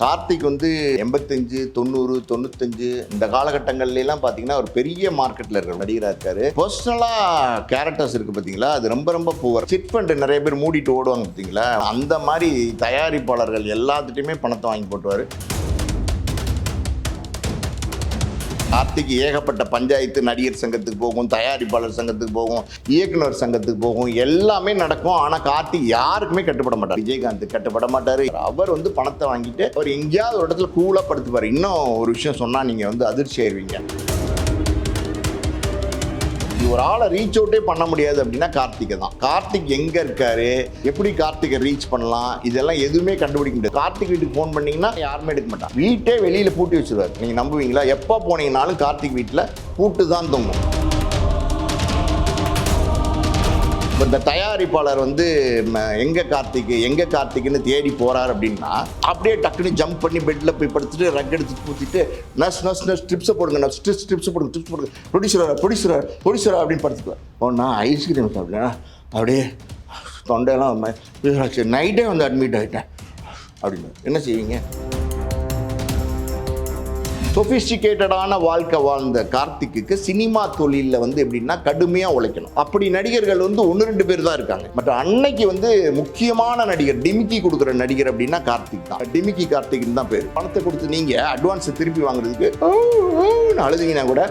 கார்த்திக் வந்து எண்பத்தஞ்சு தொண்ணூறு தொண்ணூத்தஞ்சு இந்த காலகட்டங்கள்லாம் பார்த்தீங்கன்னா ஒரு பெரிய மார்க்கெட்டில் இருக்கிற நடிகராக இருக்காரு. பர்சனலாக கேரக்டர்ஸ் இருக்கு பார்த்தீங்களா அது ரொம்ப ரொம்ப புவர் சிட் ஃபண்ட் நிறைய பேர் மூடிட்டு ஓடுவாங்க பார்த்தீங்களா அந்த மாதிரி தயாரிப்பாளர்கள் எல்லாத்துட்டையுமே பணத்தை வாங்கி போட்டுவார். கார்த்திக் ஏகப்பட்ட பஞ்சாயத்து நடிகர் சங்கத்துக்கு போகும் தயாரிப்பாளர் சங்கத்துக்கு போகும் இயக்குனர் சங்கத்துக்கு போகும் எல்லாமே நடக்கும். ஆனால் கார்த்திக் யாருக்குமே கட்டுப்பட மாட்டார். விஜயகாந்த் கட்டுப்பட மாட்டார். அவர் வந்து பணத்தை வாங்கிட்டு அவர் எங்கேயாவது ஒரு இடத்துல கூலாக படுத்துப்பார். இன்னும் ஒரு விஷயம் சொன்னால் நீங்கள் வந்து அதிர்ச்சி ஆயிடுவீங்க இது ஒரு ஆளை ரீச் அவுட்டே பண்ண முடியாது அப்படின்னா கார்த்திகை தான். கார்த்திக் எங்க இருக்காரு? எப்படி கார்த்திகை ரீச் பண்ணலாம்? இதெல்லாம் எதுவுமே கண்டுபிடிக்க முடியாது. கார்த்திக் வீட்டுக்கு ஃபோன் பண்ணீங்கன்னா யாருமே எடுக்க மாட்டான். வீட்டே வெளியில பூட்டி வச்சிருவார். நீங்க நம்புவீங்களா? எப்போ போனீங்கனாலும் கார்த்திக் வீட்டில் பூட்டு தான் தூங்கும். இந்த தயாரிப்பாளர் வந்து ம, எங்க கார்த்திக் எங்க கார்த்திக்னு தேடி போறார் அப்படின்னா அப்படியே டக்குன்னு ஜம்ப் பண்ணி பெட்ல போய் படுத்துட்டு ரக் எடுத்து ஊற்றிட்டு நர்ஸ் நர்ஸ் நர்ஸ் ஸ்ட்ரிப்ஸை போடுங்க நர்ஸ் ஸ்ட்ரிப்ஸ் ஸ்ட்ரிப்ஸ் போடுங்க ஸ்ட்ரிப்ஸ் போடுங்க. ப்ரொடியூசரா ப்ரொடியூசரா ப்ரொடியூசரா அப்படின்னு படுத்துக்குவேன் ஓ நான் ஐஸ்கிரீம் சாப்பிட்டேன் அப்படியே தொண்டையெல்லாம் நைட்டே வந்து அட்மிட் ஆகிட்டேன் அப்படின்னு என்ன செய்வீங்க? சொபிஸ்டிகேட்டடான வாழ்க்கை வாழ்ந்த கார்த்திக்கு சினிமா தொழிலில் வந்து எப்படின்னா கடுமையாக உழைக்கணும். அப்படி நடிகர்கள் வந்து ஒன்று ரெண்டு பேர் தான் இருக்காங்க. பட் அன்னைக்கு வந்து முக்கியமான நடிகர் டிமிக்கி கொடுக்குற நடிகர் அப்படின்னா கார்த்திக் தான். டிமிக்கி கார்த்திக்னு தான் பேர். பணத்தை கொடுத்து நீங்கள் அட்வான்ஸை திருப்பி வாங்குறதுக்கு அழுதுங்கன்னா கூட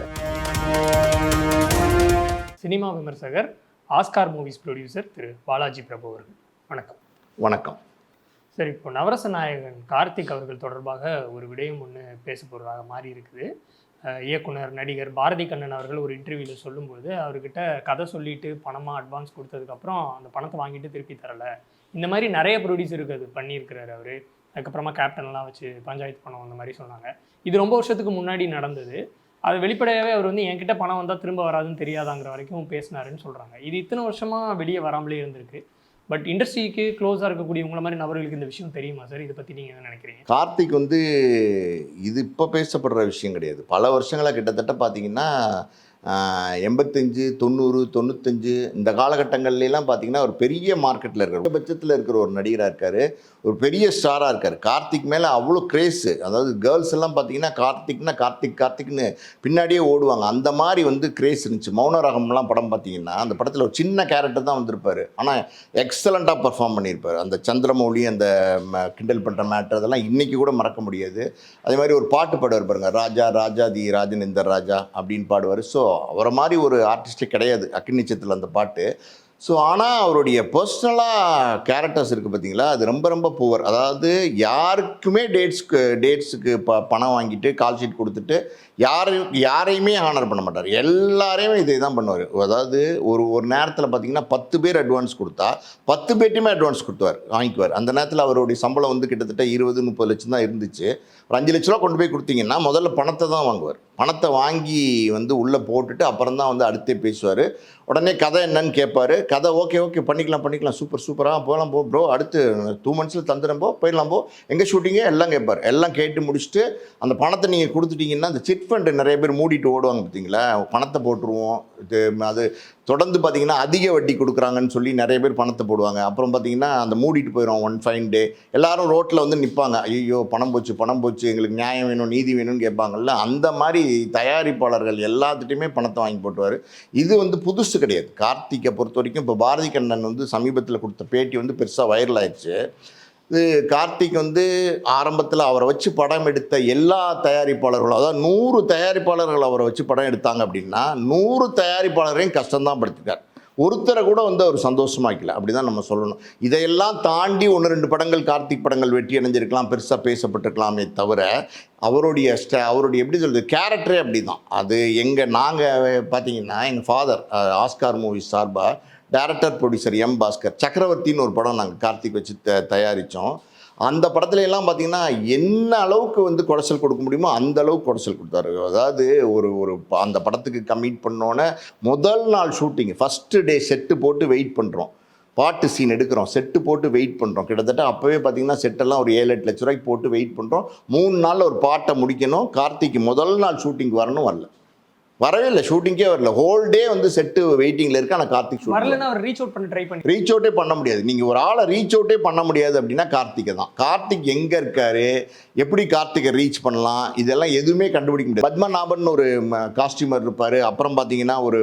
சினிமா விமர்சகர் ஆஸ்கார் மூவிஸ் ப்ரொடியூசர் திரு பாலாஜி பிரபு அவர்கள். வணக்கம். வணக்கம். சரி இப்போ நவரச நாயகன் கார்த்திக் அவர்கள் தொடர்பாக ஒரு விடயம் ஒன்று பேச போகிறதாக மாறி இருக்குது. இயக்குனர் நடிகர் பாரதி கண்ணன் அவர்கள் ஒரு இன்டர்வியூவில் சொல்லும்போது அவர்கிட்ட கதை சொல்லிட்டு பணமாக அட்வான்ஸ் கொடுத்ததுக்கப்புறம் அந்த பணத்தை வாங்கிட்டு திருப்பி தரலை. இந்த மாதிரி நிறைய ப்ரொடியூசருக்கு அது பண்ணியிருக்கிறார் அவர். அதுக்கப்புறமா கேப்டன்லாம் வச்சு பஞ்சாயத்து பணம் அந்த மாதிரி சொன்னாங்க. இது ரொம்ப வருஷத்துக்கு முன்னாடி நடந்தது. அது வெளிப்படையாகவே அவர் வந்து என்கிட்ட பணம் வந்தால் திரும்ப வராதுன்னு தெரியாதாங்கிற வரைக்கும் பேசினாருன்னு சொல்கிறாங்க இது இத்தனை வருஷமாக வெளியே வராமலே இருந்திருக்கு. பட் இண்டஸ்ட்ரிக்கு க்ளோஸாக இருக்கக்கூடியவங்கள மாதிரி நபர்களுக்கு இந்த விஷயம் தெரியுமா சார் இதை பற்றி நீங்கள் என்ன நினைக்கிறீங்க? கார்த்திக் வந்து இது இப்போ பேசப்படுற விஷயம் கிடையாது. பல வருஷங்களாக கிட்டத்தட்ட பார்த்தீங்கன்னா எண்பத்தஞ்சு தொண்ணூறு தொண்ணூத்தஞ்சு இந்த காலகட்டங்கள்லாம் பார்த்தீங்கன்னா ஒரு பெரிய மார்க்கெட்டில் இருக்கிற பட்சத்தில் இருக்கிற ஒரு நடிகராக இருக்கார். ஒரு பெரிய ஸ்டாராக இருக்கார். கார்த்திக் மேலே அவ்வளோ கிரேஸு அதாவது கேர்ள்ஸ் எல்லாம் பார்த்தீங்கன்னா கார்த்திக்னா கார்த்திக் கார்த்திக்னு பின்னாடியே ஓடுவாங்க. அந்த மாதிரி வந்து கிரேஸ் இருந்துச்சு. மௌனராகம்லாம் படம் பார்த்தீங்கன்னா அந்த படத்தில் ஒரு சின்ன கேரக்டர் தான் வந்திருப்பார். ஆனால் எக்ஸலண்ட்டாக பர்ஃபார்ம் பண்ணியிருப்பார். அந்த சந்திரமௌலி அந்த கிண்டல் பண்ணுற மேட்டர் அதெல்லாம் இன்றைக்கி கூட மறக்க முடியாது. அதே மாதிரி ஒரு பாட்டு பாடுவார் பாருங்க. ராஜா ராஜா தி ராஜன் இந்த ராஜா அப்படின்னு பாடுவார். ஸோ அவரை மாதிரி ஒரு ஆர்டிஸ்ட்டு கிடையாது அக்கினிச்சத்தில் அந்த பாட்டு. ஸோ ஆனால் அவருடைய பர்சனலாக கேரக்டர்ஸ் இருக்குது பார்த்தீங்களா அது ரொம்ப ரொம்ப புவர் அதாவது யாருக்குமே டேட்ஸ்க்கு டேட்ஸுக்கு ப பணம் வாங்கிட்டு கால் ஷீட் கொடுத்துட்டு யாரையும் யாரையுமே ஹானர் பண்ண மாட்டார். எல்லாரையுமே இதே தான் பண்ணுவார். அதாவது ஒரு ஒரு நேரத்தில் பார்த்தீங்கன்னா பத்து பேர் அட்வான்ஸ் கொடுத்தா பத்து பேர்ட்டையுமே அட்வான்ஸ் கொடுத்துவார் வாங்கிக்குவார். அந்த நேரத்தில் அவருடைய சம்பளம் வந்து கிட்டத்தட்ட இருபது முப்பது லட்சம் தான் இருந்துச்சு. ஒரு அஞ்சு லட்ச ரூபா கொண்டு போய் கொடுத்தீங்கன்னா முதல்ல பணத்தை தான் வாங்குவார். பணத்தை வாங்கி வந்து உள்ளே போட்டுட்டு அப்புறம் தான் வந்து அடுத்தே பேசுவார். உடனே கதை என்னன்னு கேட்பாரு. கதை ஓகே ஓகே பண்ணிக்கலாம் பண்ணிக்கலாம் சூப்பர் சூப்பராக போகலாம் போ ப்ரோ அடுத்து டூ மந்த்ஸில் தந்துடும் போ போயிடலாம் போ. எங்கே ஷூட்டிங்கே எல்லாம் கேட்பார். எல்லாம் கேட்டு முடிச்சுட்டு அந்த பணத்தை நீங்கள் கொடுத்துட்டீங்கன்னா அந்த சிட் ஃபண்டு நிறைய பேர் மூடிட்டு ஓடுவாங்க பார்த்தீங்களா? பணத்தை போட்டுருவோம். இது அது தொடர்ந்து பார்த்தீங்கன்னா அதிக வட்டி கொடுக்குறாங்கன்னு சொல்லி நிறைய பேர் பணத்தை போடுவாங்க. அப்புறம் பார்த்தீங்கன்னா அந்த மூடிட்டு போயிடும் ஒன் ஃபைன் டே எல்லாரும் ரோட்டில் வந்து நிற்பாங்க ஐயோ பணம் போச்சு பணம் போச்சு எங்களுக்கு நியாயம் வேணும் நீதி வேணும்னு கேட்பாங்கல்ல? அந்த மாதிரி தயாரிப்பாளர்கள் எல்லாத்துட்டையுமே பணத்தை வாங்கி போட்டுவார் இது வந்து புதுசு கிடையாது. கார்த்திகை பொறுத்த வரைக்கும் இப்போ பாரதி கண்ணன் வந்து சமீபத்தில் கொடுத்த பேட்டி வந்து பெருசாக வைரல் ஆயிடுச்சு. இது கார்த்திக் வந்து ஆரம்பத்தில் அவரை வச்சு படம் எடுத்த எல்லா தயாரிப்பாளர்களும் அதாவது நூறு தயாரிப்பாளர்கள் அவரை வச்சு படம் எடுத்தாங்க அப்படின்னா நூறு தயாரிப்பாளரையும் கஷ்டம்தான் படுத்திட்டார் ஒருத்தரை கூட வந்து அவர் சந்தோஷமாக்கல அப்படி தான் நம்ம சொல்லணும். இதையெல்லாம் தாண்டி ஒன்று ரெண்டு படங்கள் கார்த்திக் படங்கள் வெற்றி அடைஞ்சிருக்கலாம் பெருசாக பேசப்பட்டிருக்கலாமே தவிர அவருடைய ஸ்ட அவருடைய எப்படி சொல்கிறது கேரக்டரே அப்படி தான் அது எங்கள் நாங்கள் பார்த்தீங்கன்னா எங்கள் ஃபாதர் ஆஸ்கார் மூவிஸ் சார்பாக டேரக்டர் ப்ரொடியூசர் எம் பாஸ்கர் சக்கரவர்த்தின்னு ஒரு படம் நாங்கள் கார்த்திக் வச்சு த தயாரித்தோம் அந்த படத்துல எல்லாம் பார்த்தீங்கன்னா என்ன அளவுக்கு வந்து குடைச்சல் கொடுக்க முடியுமோ அந்த அளவுக்கு குடைச்சல் கொடுத்தாரு. அதாவது ஒரு ஒரு ப- அந்த படத்துக்கு கமிட் பண்ணோன்னே முதல் நாள் ஷூட்டிங் ஃபஸ்ட்டு டே செட்டு போட்டு வெயிட் பண்ணுறோம் பாட்டு சீன் எடுக்கிறோம். செட்டு போட்டு வெயிட் பண்ணுறோம் கிட்டத்தட்ட அப்போவே பார்த்தீங்கன்னா செட்டெல்லாம் ஒரு ஏழு எட்டு லட்ச ரூபாய்க்கு போட்டு வெயிட் பண்ணுறோம் மூணு நாளில் ஒரு பாட்டை முடிக்கணும். கார்த்திக் முதல் நாள் ஷூட்டிங் வரணும் வரல. வரவே இல்லை. ஷூட்டிங்கே வரல. ஹோல் டே வந்து செட்டு வெயிட்டிங்கில் இருக்கு. ஆனால் கார்த்திக் ஷூட் வரலன்னா அவர் ரீச் அவுட் பண்ண ட்ரை பண்ணி ரீச் அவுட்டே பண்ண முடியாது. நீங்கள் ஒரு ஆளை ரீச் அவுட்டே பண்ண முடியாது அப்படின்னா கார்த்திகை தான். கார்த்திக் எங்கே இருக்காரு? எப்படி கார்த்திகை ரீச் பண்ணலாம்? இதெல்லாம் எதுவுமே கண்டுபிடிக்க முடியாது. பத்மநாபன் ஒரு காஸ்டியூமர் இருப்பார். அப்புறம் பார்த்தீங்கன்னா ஒரு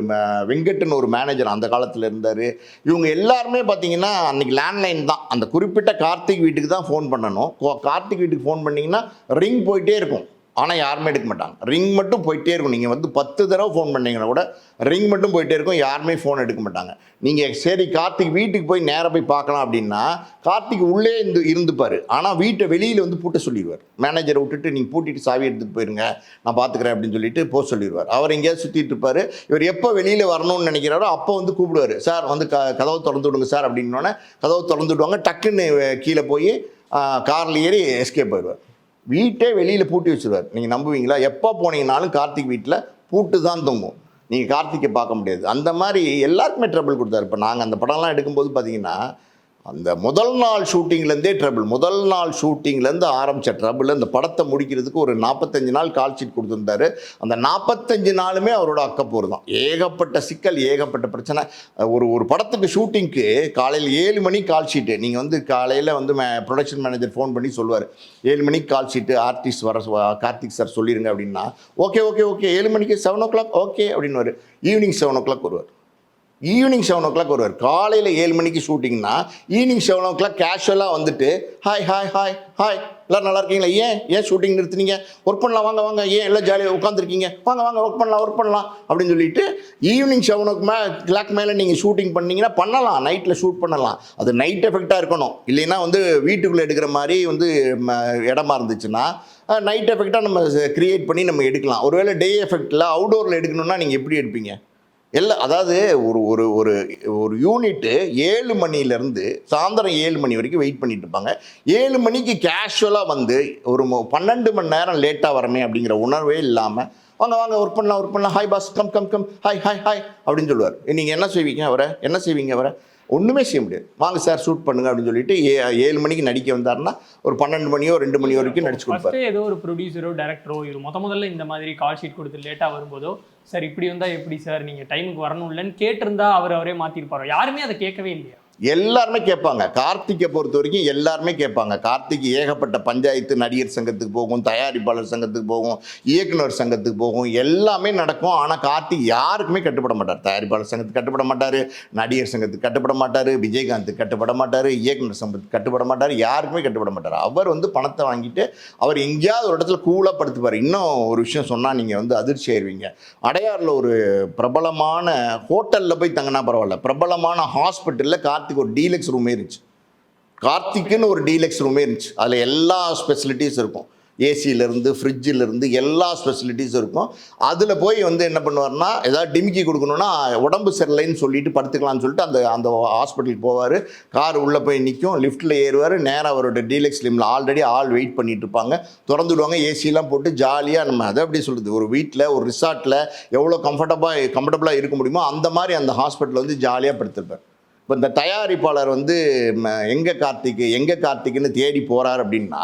வெங்கட்னு ஒரு மேனேஜர் அந்த காலத்தில் இருந்தார். இவங்க எல்லாருமே பார்த்தீங்கன்னா அன்னைக்கு லேண்ட்லைன் தான். அந்த குறிப்பிட்ட கார்த்திக் வீட்டுக்கு தான் ஃபோன் பண்ணணும். கார்த்திக் வீட்டுக்கு ஃபோன் பண்ணிங்கன்னா ரிங் போயிட்டே இருக்கும். ஆனால் யாருமே எடுக்க மாட்டாங்க. ரிங் மட்டும் போயிட்டே இருக்கும். நீங்கள் வந்து பத்து தடவை ஃபோன் பண்ணீங்கன்னா கூட ரிங் மட்டும் போயிட்டே இருக்கும். யாருமே ஃபோன் எடுக்க மாட்டாங்க. நீங்கள் சரி கார்த்திக் வீட்டுக்கு போய் நேராக போய் பார்க்கலாம் அப்படின்னா கார்த்திக் உள்ளே இருந்து இருந்துப்பார். ஆனால் வீட்டை வெளியில் வந்து பூட்ட சொல்லிடுவார். மேனேஜரை விட்டுட்டு நீங்கள் பூட்டிட்டு சாவி எடுத்துகிட்டு போயிருங்க. நான் பார்த்துக்கிறேன் அப்படின்னு சொல்லிட்டு போக சொல்லிடுவார். அவர் எங்கேயாவது சுற்றிட்டு இருப்பார். இவர் எப்போ வெளியில் வரணும்னு நினைக்கிறாரோ அப்போ வந்து கூப்பிடுவார். சார் வந்து க கதவை திறந்து விடுங்க சார் அப்படின்னோடனே கதவை திறந்து விடுவாங்க. டக்குன்னு கீழே போய் காரில் ஏறி எஸ்கேப் ஆயிடுவார். வீட்டே வெளியில் பூட்டி வச்சிருவார். நீங்கள் நம்புவீங்களா? எப்போ போனீங்கனாலும் கார்த்திக் வீட்டில் பூட்டு தான் தொங்கும். நீங்கள் கார்த்திகை பார்க்க முடியாது. அந்த மாதிரி எல்லாருக்குமே ட்ரபிள் கொடுத்தாரு. இப்போ நாங்கள் அந்த படம்லாம் எடுக்கும்போது பார்த்தீங்கன்னா அந்த முதல் நாள் ஷூட்டிங்லேருந்தே ட்ரபிள் முதல் நாள் ஷூட்டிங்லேருந்து ஆரம்பித்த ட்ரபிள் அந்த படத்தை முடிக்கிறதுக்கு ஒரு நாற்பத்தஞ்சு நாள் கால் ஷீட் கொடுத்துருந்தாரு. அந்த நாற்பத்தஞ்சு நாளுமே அவரோட அக்கப்போர் தான். ஏகப்பட்ட சிக்கல் ஏகப்பட்ட பிரச்சனை. ஒரு ஒரு படத்துக்கு ஷூட்டிங்க்கு காலையில் ஏழு மணி கால் ஷீட்டு நீங்கள் வந்து காலையில் வந்து மே ப்ரொடக்ஷன் மேனேஜர் ஃபோன் பண்ணி சொல்லுவார். ஏழு மணிக்கு கால் ஷீட்டு ஆர்டிஸ்ட் வர கார்த்திக் சார் சொல்லிடுங்க அப்படின்னா ஓகே ஓகே ஓகே ஏழு மணிக்கு செவன் ஓ கிளாக் ஓகே அப்படின்னு ஈவினிங் செவன் ஓ கிளாக் வருவார். ஈவினிங் செவன் ஓ கிளாக் வருவார். காலையில் ஏழு மணிக்கு ஷூட்டிங்னா ஈவினிங் செவன் ஓ கிளாக் கேஷுவலாக வந்துட்டு ஹாய் ஹாய் ஹாய் ஹாய் எல்லோரும் நல்லா இருக்கீங்களா? ஏன்? ஏன் ஷூட்டிங் நிறுத்துனீங்க? ஒர்க் பண்ணலாம் வாங்க வாங்க. ஏன் எல்லாம் ஜாலியாக உட்காந்துருக்கீங்க வாங்க வாங்க ஒர்க் பண்ணலாம் ஒர்க் பண்ணலாம். அப்படின்னு சொல்லிட்டு ஈவினிங் செவனுக்கு மே கிளாக் மேலே நீங்கள் ஷூட்டிங் பண்ணீங்கன்னா பண்ணலாம். நைட்டில் ஷூட் பண்ணலாம். அது நைட் எஃபெக்டாக இருக்கணும். இல்லைன்னா வந்து வீட்டுக்குள்ளே எடுக்கிற மாதிரி வந்து ம, இடமா இருந்துச்சுன்னா நைட் எஃபெக்டாக நம்ம கிரியேட் பண்ணி நம்ம எடுக்கலாம். ஒருவேளை டே எஃபெக்டில் அவுடோரில் எடுக்கணும்னா நீங்கள் எப்படி எடுப்பீங்க? இல்லை அதாவது ஒரு ஒரு ஒரு ஒரு யூனிட்டு ஏழு மணிலேருந்து சாயந்தரம் ஏழு மணி வரைக்கும் வெயிட் பண்ணிட்டு இருப்பாங்க. ஏழு மணிக்கு கேஷுவலாக வந்து ஒரு பன்னெண்டு மணி நேரம் லேட்டாக வரமே அப்படிங்கிற உணர்வே இல்லாமல் வாங்க வாங்க ஒர்க் பண்ணலாம் ஒர்க் பண்ணலாம். Hi boss come come come hi hi hi அப்படின்னு சொல்லுவார். நீங்கள் என்ன செய்வீங்க அவரை? என்ன செய்வீங்க அவரை? ஒன்றுமே செய்ய முடியாது. வாங்க சார் ஷூட் பண்ணுங்க அப்படின்னு சொல்லிட்டு ஏ ஏழு மணிக்கு நடிக்க வந்தாருன்னா ஒரு பன்னெண்டு மணியோ ரெண்டு மணி வரைக்கும் நடிச்சு கொடுப்பாரு. ஏதோ ஒரு ப்ரொடியூசரோ டேரக்டரோ இவர் முத முதல்ல இந்த மாதிரி கால் ஷீட் கொடுத்து லேட்டாக வரும்போதோ சார் இப்படி வந்தா எப்படி சார் நீங்க டைமுக்கு வரணும் இல்லைன்னு கேட்டிருந்தா அவர் அவரே மாத்திருப்பாரோ? யாருமே அதை கேட்கவே இல்லையா? எல்லாருமே கேட்பாங்க. கார்த்திகை பொறுத்த வரைக்கும் எல்லாருமே கேட்பாங்க. கார்த்திக் ஏகப்பட்ட பஞ்சாயத்து நடிகர் சங்கத்துக்கு போகும் தயாரிப்பாளர் சங்கத்துக்கு போகும் இயக்குனர் சங்கத்துக்கு போகும். எல்லாமே நடக்கும். ஆனால் கார்த்திக் யாருக்குமே கட்டுப்பட மாட்டார். தயாரிப்பாளர் சங்கத்துக்கு கட்டுப்பட மாட்டார் நடிகர் சங்கத்துக்கு கட்டுப்பட மாட்டார் விஜயகாந்துக்கு கட்டுப்பட மாட்டார் இயக்குனர் சங்கத்துக்கு கட்டுப்பட மாட்டார் யாருக்குமே கட்டுப்பட மாட்டார். அவர் வந்து பணத்தை வாங்கிட்டு அவர் எங்கேயாவது ஒரு இடத்துல கூலாக படுத்துப்பார். இன்னும் ஒரு விஷயம் சொன்னால் நீங்கள் வந்து அதிர்ச்சி ஆயிடுவீங்க அடையாறில் ஒரு பிரபலமான ஹோட்டலில் போய் தங்கினா பரவாயில்ல. பிரபலமான ஹாஸ்பிட்டலில் கார்த்திக் ஒரு டீலக்ஸ் ரூமே இருந்துச்சு. கார்த்திக்குன்னு ஒரு டீலக்ஸ் ரூமே இருந்துச்சு. அதில் எல்லா ஸ்பெசிலிட்டிஸ் இருக்கும். ஏசியிலேருந்து ஃப்ரிட்ஜிலேருந்து எல்லா ஸ்பெசிலிட்டிஸும் இருக்கும். அதில் போய் வந்து என்ன பண்ணுவார்னா ஏதாவது டிமிக்கி கொடுக்கணுன்னா உடம்பு சரியில்லைன்னு சொல்லிட்டு படுத்துக்கலாம்னு சொல்லிட்டு அந்த அந்த ஹாஸ்பிட்டலுக்கு போவார். கார் உள்ளே போய் நிற்கும் லிஃப்ட்டில் ஏறுவார். நேராக அவரோட டீலக்ஸ் லிமில் ஆல்ரெடி ஆள் வெயிட் பண்ணிட்டு இருப்பாங்க. திறந்து விடுவாங்க ஏசிலாம் போட்டு ஜாலியாக நம்ம அதை எப்படி சொல்கிறது ஒரு வீட்டில் ஒரு ரிசார்ட்டில் எவ்வளோ கம்ஃபர்டபுளாக கம்ஃபர்டபுளாக இருக்க முடியுமோ அந்த மாதிரி அந்த ஹாஸ்பிட்டலில் வந்து ஜாலியாக படுத்திருப்பார். இப்போ இந்த தயாரிப்பாளர் வந்து எங்கே கார்த்திக்கு எங்கே கார்த்திக்குன்னு தேடி போகிறார் அப்படின்னா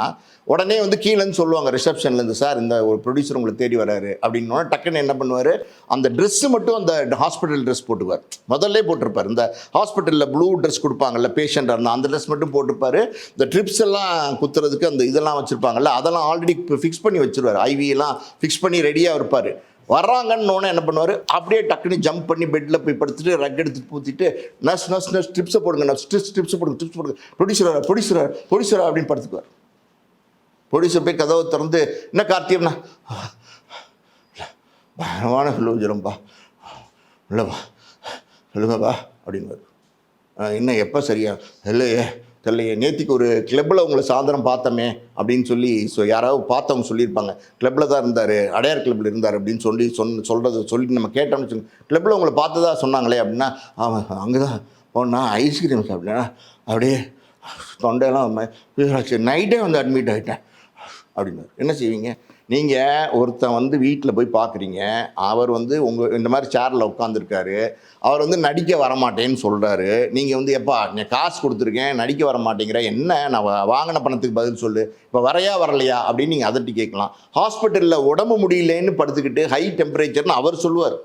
உடனே வந்து கீழேன்னு சொல்லுவாங்க ரிசப்ஷன்லேருந்து சார் இந்த ஒரு ப்ரொடியூசர் உங்களை தேடி வராரு. அப்படின்னா டக்குன்னு என்ன பண்ணுவார்? அந்த ட்ரெஸ்ஸு மட்டும் அந்த ஹாஸ்பிட்டல் ட்ரெஸ் போட்டுவார் முதல்ல போட்டிருப்பார். இந்த ஹாஸ்பிட்டலில் ப்ளூ ட்ரெஸ் கொடுப்பாங்கல்ல பேஷண்ட்டாக இருந்தால் அந்த ட்ரெஸ் மட்டும் போட்டிருப்பார் இந்த ட்ரிப்ஸ் எல்லாம் குத்துறதுக்கு அந்த இதெல்லாம் வச்சுருப்பாங்கல்ல அதெல்லாம் ஆல்ரெடி ஃபிக்ஸ் பண்ணி வச்சிருவார். ஐவி எல்லாம் ஃபிக்ஸ் பண்ணி ரெடியாக இருப்பார். வர்றாங்கன்னு என்ன பண்ணுவார்? அப்படியே டக்குன்னு ஜம்ப் பண்ணி பெட்டில் போய் படுத்துட்டு ரக் எடுத்துட்டு பூத்திட்டு நர்ஸ் நர்ஸ் நர்ஸ் ட்ரிப்ஸை போடுங்க நர்ஸ் ட்ரிப்ஸ் ட்ரிப்ஸை போடுங்க ஸ்ட்ரிப்ஸ் போடுங்க. ப்ரொடியூசரா ப்ரொடியூசரா ப்ரொடியூசரா அப்படின்னு படுத்துக்குவார். ப்ரொடியூசர் போய் கதவை திறந்து என்ன கார்த்தியம்னா பயங்கரமான ஃபிலோஜரம்பா இல்லைப்பா சொல்லுங்கப்பா. அப்படின்னு இன்னும் எப்போ சரியா? இல்லையே. தெரியலையே. நேத்திக்கு ஒரு கிளப்பில் உங்களை சாயந்தரம் பார்த்தோமே அப்படின்னு சொல்லி ஸோ யாராவது பார்த்தவங்க சொல்லியிருப்பாங்க. கிளப்பில் தான் இருந்தார் அடையார் கிளப்பில் இருந்தார் அப்படின்னு சொல்லி சொன் சொல்கிறத சொல்லி நம்ம கேட்டோம்னு வச்சுக்கோங்க கிளப்பில் உங்களை பார்த்ததா சொன்னாங்களே அப்படின்னா அவன் அங்கே தான் போனா ஐஸ்கிரீம் சாப்பிட்டேன் அப்படியே தொண்டையெல்லாம் நைட்டே வந்து அட்மிட் ஆகிட்டேன் அப்படின்னாரு. என்ன செய்வீங்க? நீங்கள் ஒருத்தன் வந்து வீட்டில் போய் பார்க்குறீங்க அவர் வந்து உங்கள் இந்த மாதிரி சேரில் உட்காந்துருக்காரு அவர் வந்து நடிக்க வரமாட்டேன்னு சொல்கிறாரு நீங்கள் வந்து எப்பா நீ காசு கொடுத்துருக்கேன் நடிக்க வர மாட்டேங்கிற என்ன? நான் வாங்கின பணத்துக்கு பதில் சொல்லு. இப்போ வரையா வரலையா? அப்படின்னு நீங்கள் அதட்டி கேட்கலாம். ஹாஸ்பிட்டலில் உடம்பு முடியலன்னு படுத்துக்கிட்டு ஹை டெம்பரேச்சர்னு அவர் சொல்லுவார்.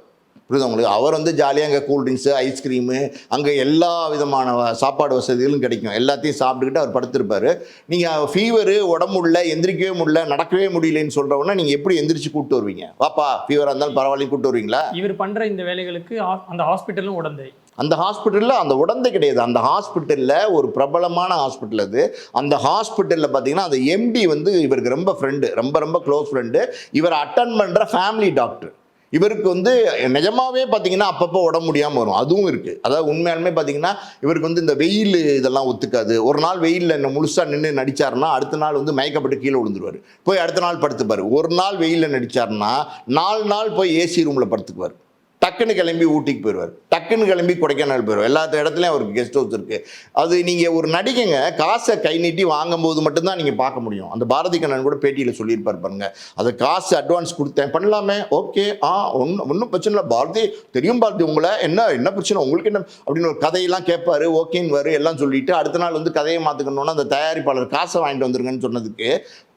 புரியுதா உங்களுக்கு? அவர் வந்து ஜாலியாக அங்கே கூல்ட்ரிங்க்ஸு ஐஸ்கிரீமு அங்கே எல்லா விதமான சாப்பாடு வசதிகளும் கிடைக்கும். எல்லாத்தையும் சாப்பிட்டுக்கிட்டு அவர் படுத்திருப்பாரு. நீங்கள் ஃபீவரு உடம்பு உள்ள எந்திரிக்கவே முடியல நடக்கவே முடியலன்னு சொல்கிறவொன்னே நீங்கள் எப்படி எந்திரிச்சு கூப்பிட்டு வருவீங்க? வாப்பா ஃபீவராக இருந்தாலும் பரவாயில்ல கூப்பிட்டு வருவீங்களா? இவர் பண்ற இந்த வேலைகளுக்கு அந்த ஹாஸ்பிட்டலும் உடந்தை. அந்த ஹாஸ்பிட்டலில் அந்த உடந்தை கிடையாது. அந்த ஹாஸ்பிட்டலில் ஒரு பிரபலமான ஹாஸ்பிட்டல் அது. அந்த ஹாஸ்பிட்டலில் பார்த்தீங்கன்னா அந்த எம்டி வந்து இவருக்கு ரொம்ப ஃப்ரெண்டு ரொம்ப ரொம்ப க்ளோஸ் ஃப்ரெண்டு இவர் அட்டன் பண்ணுற ஃபேமிலி டாக்டர் இவருக்கு வந்து நிஜமாவே பார்த்தீங்கன்னா அப்பப்போ உடம்பு முடியாமல் வரும். அதுவும் இருக்குது அதாவது உண்மையாலுமே பார்த்தீங்கன்னா இவருக்கு வந்து இந்த வெயில் இதெல்லாம் ஒத்துக்காது. ஒரு நாள் வெயிலில் என்ன முழுசாக நின்று நடித்தாருன்னா அடுத்த நாள் வந்து மயக்கப்பட்டு கீழே விழுந்துருவார். போய் அடுத்த நாள் படுத்துப்பார். ஒரு நாள் வெயிலில் நடிச்சாருன்னா நாலு நாள் போய் ஏசி ரூமில் படுத்துக்குவார். டக்குன்னு கிளம்பி ஊட்டிக்கு போயிடுவார் டக்குன்னு கிளம்பி கொடைக்கானல் போயிடுவார் எல்லா இடத்துலையும் அவருக்கு கெஸ்ட் ஹவுஸ் இருக்குது அது நீங்கள் ஒரு நடிகைங்க காசை கை நீட்டி வாங்கும்போது மட்டும்தான் நீங்கள் பார்க்க முடியும். அந்த பாரதி கண்ணன் கூட பேட்டியில் சொல்லியிருப்பார் பாருங்க. அது காசு அட்வான்ஸ் கொடுத்தேன். பண்ணலாமே? ஓகே. ஆ ஒன்றும் ஒன்றும் பிரச்சனை இல்லை. பாரதி தெரியும் பாரதி உங்களை. என்ன என்ன பிரச்சனை? உங்களுக்கு என்ன? அப்படின்னு ஒரு கதையெல்லாம் கேட்பாரு. ஓகேன்னு வரு எல்லாம் சொல்லிட்டு அடுத்த நாள் வந்து கதையை மாற்றிக்கணுன்னா அந்த தயாரிப்பாளர் காசை வாங்கிட்டு வந்துருங்கன்னு சொன்னதுக்கு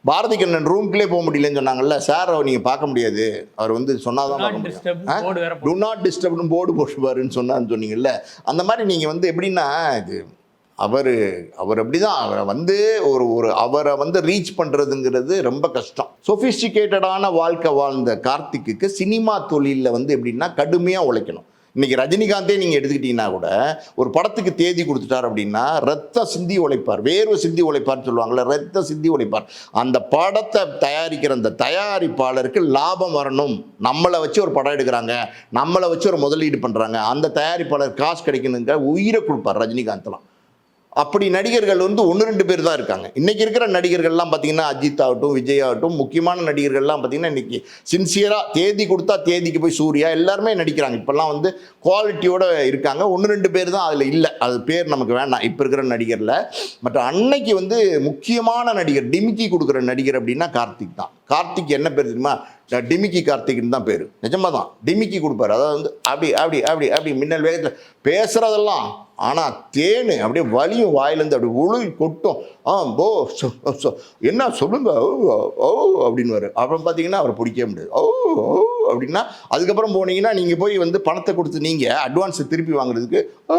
பாரதி கண்ணன் ரூம்குள்ளே போக முடியலன்னு சொன்னாங்கல்ல சார் நீங்கள் பார்க்க முடியாது. அவர் வந்து சொன்னாதான் பார்க்க முடியும். டு நாட் டிஸ்டர்ப்னு போர்டு போட்டுப்பாருன்னு சொன்னான்னு சொன்னீங்கல்ல. அந்த மாதிரி நீங்கள் வந்து எப்படின்னா இது அவர் அவர் அப்படிதான். அவரை வந்து ஒரு ஒரு அவரை வந்து ரீச் பண்ணுறதுங்கிறது ரொம்ப கஷ்டம். சொஃபிஸ்டிகேட்டடான வாழ்க்கை வாழ்ந்த கார்த்திக்குக்கு சினிமா தொழிலில் வந்து எப்படின்னா கடுமையாக உழைக்கணும். இன்னைக்கு ரஜினிகாந்தே நீங்கள் எடுத்துக்கிட்டீங்கன்னா கூட ஒரு படத்துக்கு தேதி கொடுத்துட்டார் அப்படின்னா ரத்த சிந்தி உழைப்பார். வேர்வை சிந்தி உழைப்பார்னு சொல்லுவாங்கள்ல ரத்த சிந்தி உழைப்பார். அந்த படத்தை தயாரிக்கிற அந்த தயாரிப்பாளருக்கு லாபம் வரணும். நம்மளை வச்சு ஒரு படம் எடுக்கிறாங்க. நம்மளை வச்சு ஒரு முதலீடு பண்ணுறாங்க அந்த தயாரிப்பாளர் காசு கிடைக்கணுங்க உயிரை கொடுப்பார் ரஜினிகாந்த்லாம் அப்படி நடிகர்கள் வந்து ஒன்று ரெண்டு பேர் தான் இருக்காங்க. இன்றைக்கி இருக்கிற நடிகர்கள்லாம் பார்த்தீங்கன்னா அஜித் ஆகட்டும் விஜய் ஆகட்டும் முக்கியமான நடிகர்கள்லாம் பார்த்தீங்கன்னா இன்றைக்கி சின்சியராக தேதி கொடுத்தா தேதிக்கு போய் சூர்யா எல்லாருமே நடிக்கிறாங்க. இப்போல்லாம் வந்து குவாலிட்டியோடு இருக்காங்க. ஒன்று ரெண்டு பேர் தான் அதில் இல்லை. அது பேர் நமக்கு வேண்டாம் இப்போ இருக்கிற நடிகரில். மற்ற அன்னைக்கு வந்து முக்கியமான நடிகர் டிமிக்கி கொடுக்குற நடிகர் அப்படின்னா கார்த்திக் தான். கார்த்திக் என்ன பேர் தெரியுமா? டிமிக்கி கார்த்திக்னு தான் பேர். நிஜமாக தான் டிமிக்கி கொடுப்பாரு. அதாவது வந்து அப்படி அப்படி அப்படி அப்படி மின்னல் வேகத்தில் பேசுகிறதெல்லாம் ஆனால் தேனு அப்படியே வலியும் வாயிலேருந்து அப்படி உழுவி கொட்டும். ஆ போ என்ன சொல்லுங்க? ஓ அப்படின்னு அப்புறம் பார்த்தீங்கன்னா அவரை பிடிக்கவே முடியாது. ஓ ஓ அப்படின்னா அதுக்கப்புறம் போனீங்கன்னா நீங்கள் போய் வந்து பணத்தை கொடுத்து நீங்கள் அட்வான்ஸை திருப்பி வாங்குறதுக்கு ஓ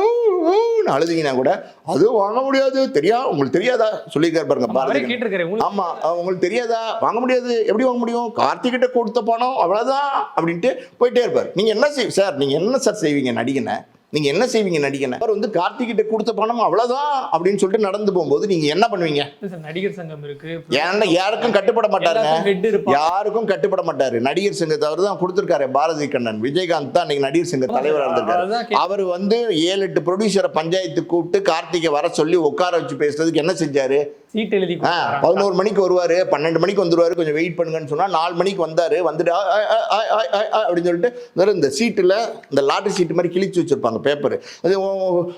ஓன்னு அழுதிங்கன்னா கூட அதுவும் வாங்க முடியாது. தெரியா உங்களுக்கு தெரியாதா? சொல்லியிருக்காரு பாருங்க பாருங்க கேட்டிருக்காரு. உங்களுக்கு ஆமா அஹ் உங்களுக்கு தெரியாதா? வாங்க முடியாது. எப்படி வாங்க முடியும்? கார்த்திகிட்ட கொடுத்த பணம் அவ்வளவுதான் அப்படின்ட்டு போயிட்டே இருப்பார். நீங்க என்ன செய் சார் நீங்க என்ன சார் செய்வீங்க நடிகனை? நீங்க என்ன செய்வீங்க நடிகனை? அவர் வந்து கார்த்திகிட்ட கொடுத்த பணம் அவ்வளவுதான் அப்படின்னு சொல்லிட்டு நடந்து போகும்போது நீங்க என்ன பண்ணுவீங்க? நடிகர் சங்கம் இருக்கு. ஏன்னா யாருக்கும் கட்டுப்பட மாட்டாருங்க. யாருக்கும் கட்டுப்பட மாட்டாரு. நடிகர் சங்கத்தை அவர் தான் கொடுத்துருக்காரு. பாரதி கண்ணன் விஜயகாந்த் தான் இன்னைக்கு நடிகர் சங்க தலைவராக இருந்திருக்காரு. அவர் வந்து ஏழு எட்டு ப்ரொடியூசரை பஞ்சாயத்து கூப்பிட்டு கார்த்திகை வர சொல்லி உட்கார வச்சு பேசுறதுக்கு என்ன செஞ்சாரு? சீட் எழுதி. பதினோரு மணிக்கு வருவார் பன்னெண்டு மணிக்கு வந்துருவாரு கொஞ்சம் வெயிட் பண்ணுங்கன்னு சொன்னால் நாலு மணிக்கு வந்தார் வந்துட்டு அப்படின்னு சொல்லிட்டு இந்த சீட்டில் இந்த லாட்டரி சீட்டு மாதிரி கிழிச்சு வச்சுருப்பாங்க பேப்பர் அது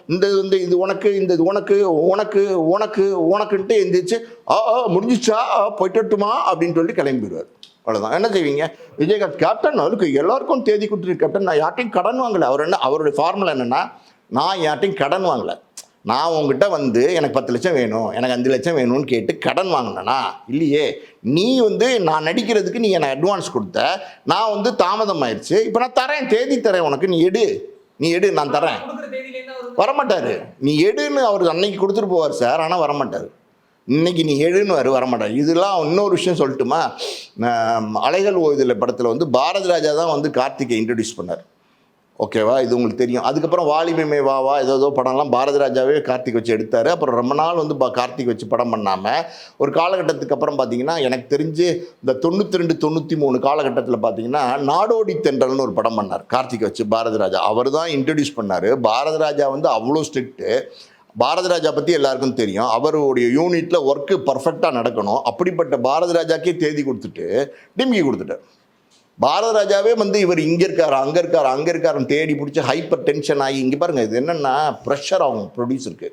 இந்த வந்து இது உனக்கு இந்த இது உனக்கு உனக்கு உனக்கு உனக்குன்ட்டு எந்திரிச்சு ஆ ஆ முடிஞ்சிச்சா ஆ, போயிட்டு வரட்டுமா அப்படின்னு சொல்லிட்டு கிளம்பி போயிடுவார் அவ்வளோதான் என்ன செய்வீங்க? விஜயகாந்த் கேப்டன் அவருக்கு எல்லாருக்கும் தேதி கொடுத்துரு கேப்டன் நான் யார்ட்டையும் கடன் வாங்கலை. அவர் என்ன அவருடைய ஃபார்முலா என்னென்னா நான் யார்ட்டையும் கடன் வாங்கலை. நான் உங்ககிட்ட வந்து எனக்கு பத்து லட்சம் வேணும் எனக்கு அஞ்சு லட்சம் வேணும்னு கேட்டு கடன் வாங்கினேனா? இல்லையே. நீ வந்து நான் நடிக்கிறதுக்கு நீ எனக்கு அட்வான்ஸ் கொடுத்த. நான் வந்து தாமதம் ஆயிடுச்சு இப்போ நான் தரேன் தேதி தரேன் உனக்கு. நீ எடு. நீ எடு நான் தரேன். வரமாட்டார். நீ எடுன்னு அவர் அன்னைக்கு கொடுத்துட்டு போவார் சார் ஆனால் வரமாட்டார். இன்னைக்கு நீ எழுன்னு வர வரமாட்டார். இதெல்லாம் இன்னொரு விஷயம் சொல்லட்டுமா? அலைகள் ஓய்தல் படத்தில் வந்து பாரதி ராஜா தான் வந்து கார்த்திகை இன்ட்ரடியூஸ் பண்ணார். ஓகேவா இது உங்களுக்கு தெரியும். அதுக்கப்புறம் வாலிமைமே வா வா ஏதோ ஏதோ படம்லாம் பாரத ராஜாவே கார்த்திக் வச்சு எடுத்தார். அப்புறம் ரொம்ப நாள் வந்து பா- கார்த்திக் வச்சு படம் பண்ணாமல் ஒரு காலகட்டத்துக்கு அப்புறம் பார்த்தீங்கன்னா எனக்கு தெரிஞ்சு இந்த தொண்ணூற்றி ரெண்டு தொண்ணூற்றி மூணு காலகட்டத்தில் பார்த்தீங்கன்னா நாடோடி தென்றல்னு ஒரு படம் பண்ணார். கார்த்திக் வச்சு பாரதி ராஜா. அவர் தான் இன்ட்ரடியூஸ் பண்ணார். பாரத ராஜா வந்து அவ்வளோ ஸ்ட்ரிக்ட்டு பாரதி ராஜா பற்றி எல்லாருக்கும் தெரியும். அவருடைய யூனிட்டில் ஒர்க்கு பர்ஃபெக்டாக நடக்கணும். அப்படிப்பட்ட பாரத ராஜாக்கே தேதி கொடுத்துட்டு டிம்கி கொடுத்துட்டு பாரத ராஜாவே வந்து இவர் இங்கே இருக்கார் அங்கே இருக்கார் அங்கே இருக்காருன்னு தேடி பிடிச்சி ஹைப்பர் டென்ஷன் ஆகி இங்கே பாருங்கள் இது என்னென்னா ப்ரெஷர் ஆகும் ப்ரொடியூசருக்கு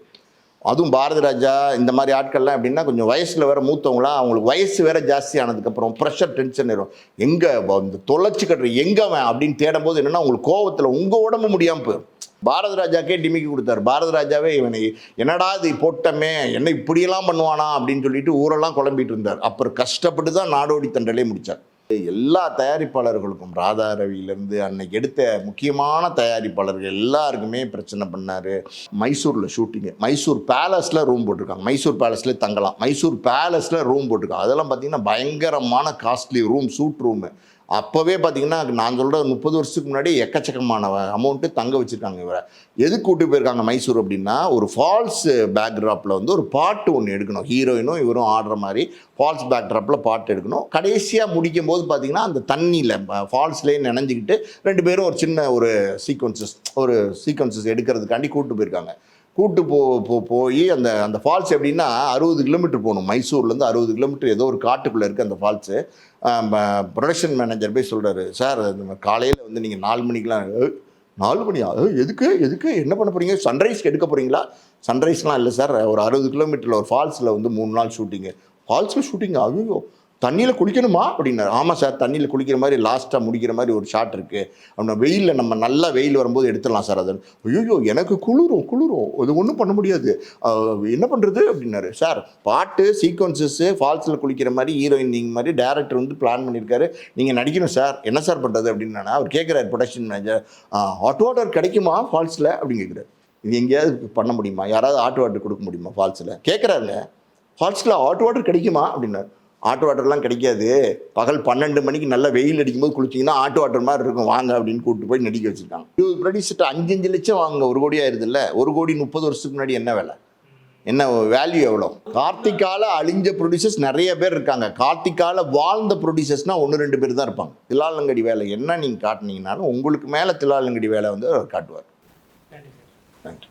அதுவும் பாரதி ராஜா இந்த மாதிரி ஆட்கள்லாம் எப்படின்னா கொஞ்சம் வயசில் வேற மூத்தவங்களாம் அவங்களுக்கு வயசு வேற ஜாஸ்தி ஆனதுக்கப்புறம் ப்ரெஷர் டென்ஷன் இருக்கும் எங்கே இந்த தொலைச்சி கட்டுற எங்கே அவன் அப்படின்னு தேடும்போது என்னென்னா உங்களுக்கு கோவத்தில் உங்கள் உடம்பு முடியாமல் போயிடும் பாரத ராஜாக்கே டிமிக்கி கொடுத்தாரு. பாரத ராஜாவே இவனை என்னடா இது போட்டமே என்ன இப்படியெல்லாம் பண்ணுவானா? அப்படின்னு சொல்லிட்டு ஊரெல்லாம் குழம்பிட்டு இருந்தார். அப்புறம் கஷ்டப்பட்டு தான் நாடோடி தண்டலே முடித்தார் எல்லா தயாரிப்பாளர்களுக்கும் ராதா ரவியிலேருந்து அன்னைக்கு எடுத்த முக்கியமான தயாரிப்பாளர்கள் எல்லாருக்குமே பிரச்சனை பண்ணார். மைசூரில் ஷூட்டிங்கு மைசூர் பேலஸில் ரூம் போட்டிருக்காங்க. மைசூர் பேலஸில் தங்கலாம். மைசூர் பேலஸில் ரூம் போட்டிருக்காங்க. அதெல்லாம் பார்த்தீங்கன்னா பயங்கரமான காஸ்ட்லி ரூம் சூட் ரூமு. அப்போவே பார்த்தீங்கன்னா நான் சொல்கிற முப்பது வருஷத்துக்கு முன்னாடி எக்கச்சக்கமான அமௌண்ட்டு தங்க வச்சுருக்காங்க இவரை. எதுக்கு கூட்டி போயிருக்காங்க மைசூர் அப்படின்னா ஒரு ஃபால்ஸ் பேக்ட்ராப்பில் வந்து ஒரு பாட்டு ஒன்று எடுக்கணும். ஹீரோயினும் இவரும் ஆடுற மாதிரி ஃபால்ஸ் பேக்ட்ராப்பில் பாட்டு எடுக்கணும். கடைசியாக முடிக்கும் போது பார்த்தீங்கன்னா அந்த தண்ணியில் ஃபால்ஸ்லேயே நினைஞ்சிக்கிட்டு ரெண்டு பேரும் ஒரு சின்ன ஒரு சீக்வன்சஸ் ஒரு சீக்வன்சஸ் எடுக்கிறதுக்காண்டி கூப்பிட்டு போயிருக்காங்க. கூட்டு போ போ போய் அந்த அந்த ஃபால்ஸ் எப்படின்னா அறுபது கிலோமீட்டர் போகணும். மைசூர்லேருந்து அறுபது கிலோமீட்டர் ஏதோ ஒரு காட்டுக்குள்ளே இருக்குது அந்த ஃபால்ஸு ப்ரொடக்ஷன் மேனேஜர் போய் சொல்கிறாரு சார் காலையில் வந்து நீங்கள் நாலு மணிக்கெலாம் நாலு மணியா? எதுக்கு எதுக்கு? என்ன பண்ண போகிறீங்க சன்ரைஸ்க்கு எடுக்க போகிறீங்களா சன்ரைஸ்லாம் இல்லை சார். ஒரு அறுபது கிலோமீட்டரில் ஒரு ஃபால்ஸில் வந்து மூணு நாள் ஷூட்டிங்கு ஃபால்ஸில் ஷூட்டிங் ஐயோ தண்ணியில் குளிக்கணுமா? அப்படின்னாரு. ஆமாம் சார் தண்ணியில் குளிக்கிற மாதிரி லாஸ்ட்டாக முடிக்கிற மாதிரி ஒரு ஷாட் இருக்குது அப்படின்னா வெயிலில் நம்ம நல்லா வெயில் வரும்போது எடுத்துடலாம் சார் அது. ஐயோ எனக்கு குளிரும் குளிரும். இது ஒன்றும் பண்ண முடியாது. என்ன பண்ணுறது அப்படின்னாரு. சார் பாட்டு சீக்வன்சஸ்ஸு ஃபால்ஸில் குளிக்கிற மாதிரி ஹீரோயின் நீங்கள் மாதிரி டேரக்டர் வந்து பிளான் பண்ணியிருக்காரு. நீங்கள் நடிக்கணும் சார். என்ன சார் பண்ணுறது அப்படின்னா அவர் கேட்குறாரு ப்ரொடக்ஷன் மேனேஜர் ஹாட் வாட்டர் கிடைக்குமா ஃபால்ஸில் அப்படின்னு கேட்குறாரு இது எங்கேயாவது பண்ண முடியுமா? யாராவது ஹாட் வாட்டர் கொடுக்க முடியுமா ஃபால்ஸில் கேட்குறாருங்க ஃபால்ஸில் ஹாட் வாட்டர் கிடைக்குமா? அப்படின்னாரு. ஹாட் வாட்டர்லாம் கிடைக்காது. பகல் பன்னெண்டு மணிக்கு நல்லா வெயில் அடிக்கும்போது குளிச்சிங்கன்னா ஹாட் வாட்டர் மாதிரி இருக்கும். வாங்க அப்படின்னு கூப்பிட்டு போய் நடிக்க வச்சுருக்காங்க. இருபது ப்ரொடியூசர்ட்டு அஞ்சு அஞ்சு லட்சம் வாங்க ஒரு கோடி ஆயிருதுல்ல. ஒரு கோடி முப்பது வருஷத்துக்கு முன்னாடி என்ன வேலை? என்ன வேல்யூ எவ்வளோ? கார்த்திகால அழிஞ்ச ப்ரொடியூசர்ஸ் நிறைய பேர் இருக்காங்க. கார்த்திகால வாழ்ந்த ப்ரொடியூசர்ஸ்னால் ஒன்று ரெண்டு பேர் தான் இருப்பாங்க. தில்லாலங்கடி வேலை என்ன நீங்கள் காட்டுனீங்கனாலும் உங்களுக்கு மேலே தில்லாலங்கடி வேலை வந்து அவர் காட்டுவார். தேங்க்யூ